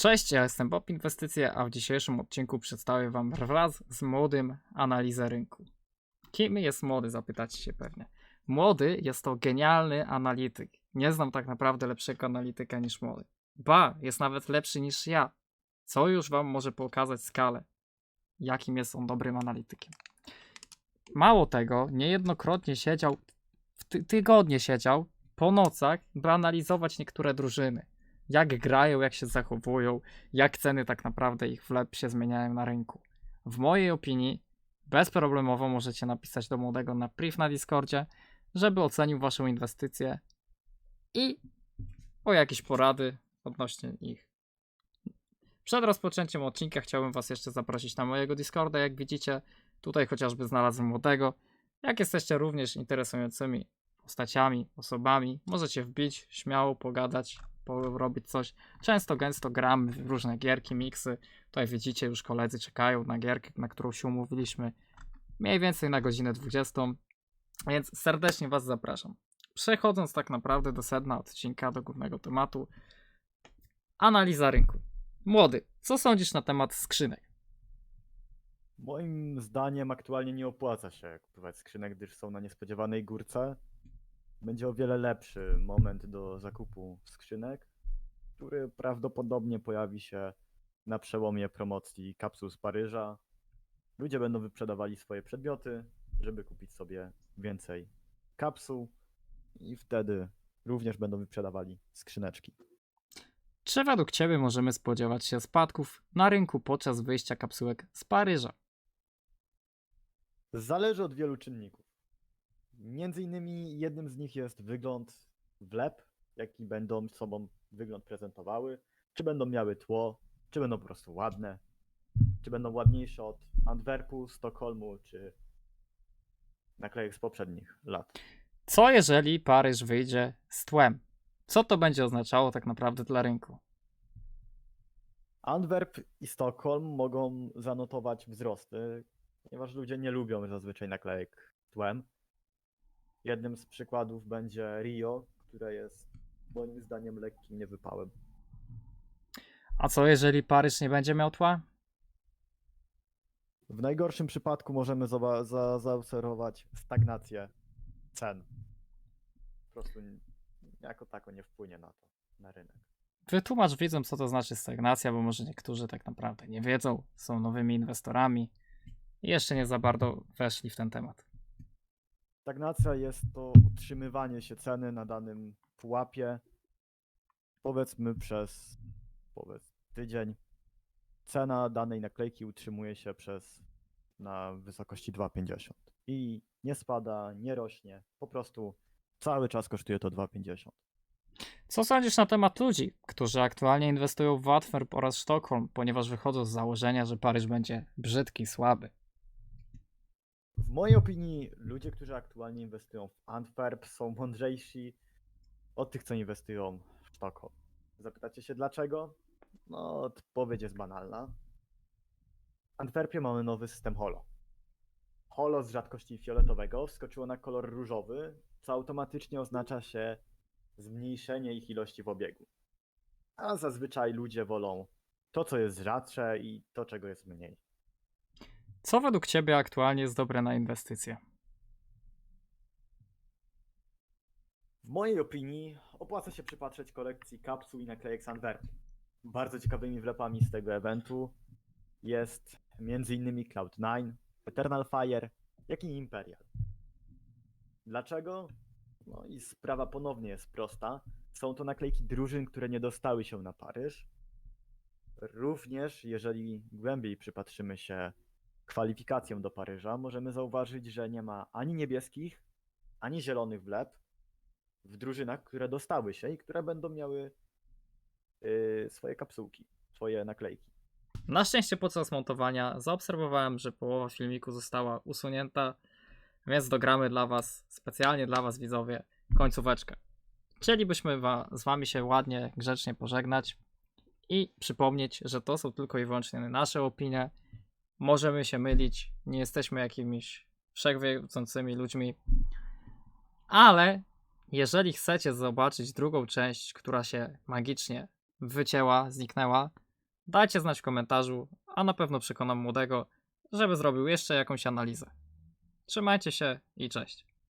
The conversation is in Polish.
Cześć, ja jestem Bob Inwestycje, a w dzisiejszym odcinku przedstawię Wam wraz z młodym analizę rynku. Kim jest młody, zapytacie się pewnie. Młody jest to genialny analityk. Nie znam tak naprawdę lepszego analityka niż młody. Ba, jest nawet lepszy niż ja. Co już Wam może pokazać skalę, jakim jest on dobrym analitykiem. Mało tego, niejednokrotnie siedział, ty- tygodnie siedział po nocach, by analizować niektóre drużyny. Jak grają, jak się zachowują, jak ceny tak naprawdę ich wlep się zmieniają na rynku. W mojej opinii, bezproblemowo możecie napisać do młodego na priv na Discordzie, żeby ocenił Waszą inwestycję i o jakieś porady odnośnie ich. Przed rozpoczęciem odcinka chciałbym Was jeszcze zaprosić na mojego Discorda. Jak widzicie, tutaj chociażby znalazłem młodego. Jak jesteście również interesującymi postaciami, osobami, możecie wbić, śmiało pogadać, porobić coś. Często, gęsto gramy w różne gierki, miksy. Tutaj widzicie, już koledzy czekają na gierkę, na którą się umówiliśmy mniej więcej na godzinę 20. Więc serdecznie Was zapraszam. Przechodząc tak naprawdę do sedna odcinka, do głównego tematu. Analiza rynku. Młody, co sądzisz na temat skrzynek? Moim zdaniem aktualnie nie opłaca się kupować skrzynek, gdyż są na niespodziewanej górce. Będzie o wiele lepszy moment do zakupu skrzynek, który prawdopodobnie pojawi się na przełomie promocji kapsuł z Paryża. Ludzie będą wyprzedawali swoje przedmioty, żeby kupić sobie więcej kapsuł i wtedy również będą wyprzedawali skrzyneczki. Czy według Ciebie możemy spodziewać się spadków na rynku podczas wyjścia kapsułek z Paryża? Zależy od wielu czynników. Między innymi jednym z nich jest wygląd wlep, jaki będą sobą wygląd prezentowały, czy będą miały tło, czy będą po prostu ładne, czy będą ładniejsze od Antwerpu, Sztokholmu, czy naklejek z poprzednich lat. Co jeżeli Paryż wyjdzie z tłem? Co to będzie oznaczało tak naprawdę dla rynku? Antwerp i Sztokholm mogą zanotować wzrosty, ponieważ ludzie nie lubią zazwyczaj naklejek tłem. Jednym z przykładów będzie Rio, które jest moim zdaniem lekkim niewypałem. A co jeżeli Paryż nie będzie miał tła? W najgorszym przypadku możemy zoba- za- zaobserwować stagnację cen. Po prostu jako tako nie wpłynie na to, na rynek. Wytłumacz widzom, co to znaczy stagnacja, bo może niektórzy tak naprawdę nie wiedzą, są nowymi inwestorami i jeszcze nie za bardzo weszli w ten temat. Stagnacja jest to utrzymywanie się ceny na danym pułapie, powiedzmy przez powiedz, tydzień. Cena danej naklejki utrzymuje się przez na wysokości 2,50 i nie spada, nie rośnie, po prostu cały czas kosztuje to 2,50. Co sądzisz na temat ludzi, którzy aktualnie inwestują w Antwerp oraz Sztokholm, ponieważ wychodzą z założenia, że Paryż będzie brzydki, słaby? W mojej opinii ludzie, którzy aktualnie inwestują w Antwerp są mądrzejsi od tych, co inwestują w Sztokholm. Zapytacie się dlaczego? No, odpowiedź jest banalna. W Antwerpie mamy nowy system holo. Holo z rzadkości fioletowego wskoczyło na kolor różowy, co automatycznie oznacza się zmniejszenie ich ilości w obiegu. A zazwyczaj ludzie wolą to, co jest rzadsze i to, czego jest mniej. Co według Ciebie aktualnie jest dobre na inwestycje? W mojej opinii opłaca się przypatrzeć kolekcji kapsuł i naklejek z Antwerpy. Bardzo ciekawymi wlepami z tego eventu jest m.in. Cloud9, Eternal Fire, jak i Imperial. Dlaczego? No i sprawa ponownie jest prosta. Są to naklejki drużyn, które nie dostały się na Paryż. Również, jeżeli głębiej przypatrzymy się kwalifikacjom do Paryża, możemy zauważyć, że nie ma ani niebieskich, ani zielonych wlep, w drużynach, które dostały się i które będą miały yy, swoje kapsułki, swoje naklejki. Na szczęście podczas montowania zaobserwowałem, że połowa filmiku została usunięta, więc dogramy dla Was, specjalnie dla Was widzowie, końcóweczkę. Chcielibyśmy wa- z Wami się ładnie, grzecznie pożegnać i przypomnieć, że to są tylko i wyłącznie nasze opinie. Możemy się mylić, nie jesteśmy jakimiś wszechwiedzącymi ludźmi, ale jeżeli chcecie zobaczyć drugą część, która się magicznie wycięła, zniknęła, Dajcie znać w komentarzu, a na pewno przekonam młodego, żeby zrobił jeszcze jakąś analizę. Trzymajcie się i cześć.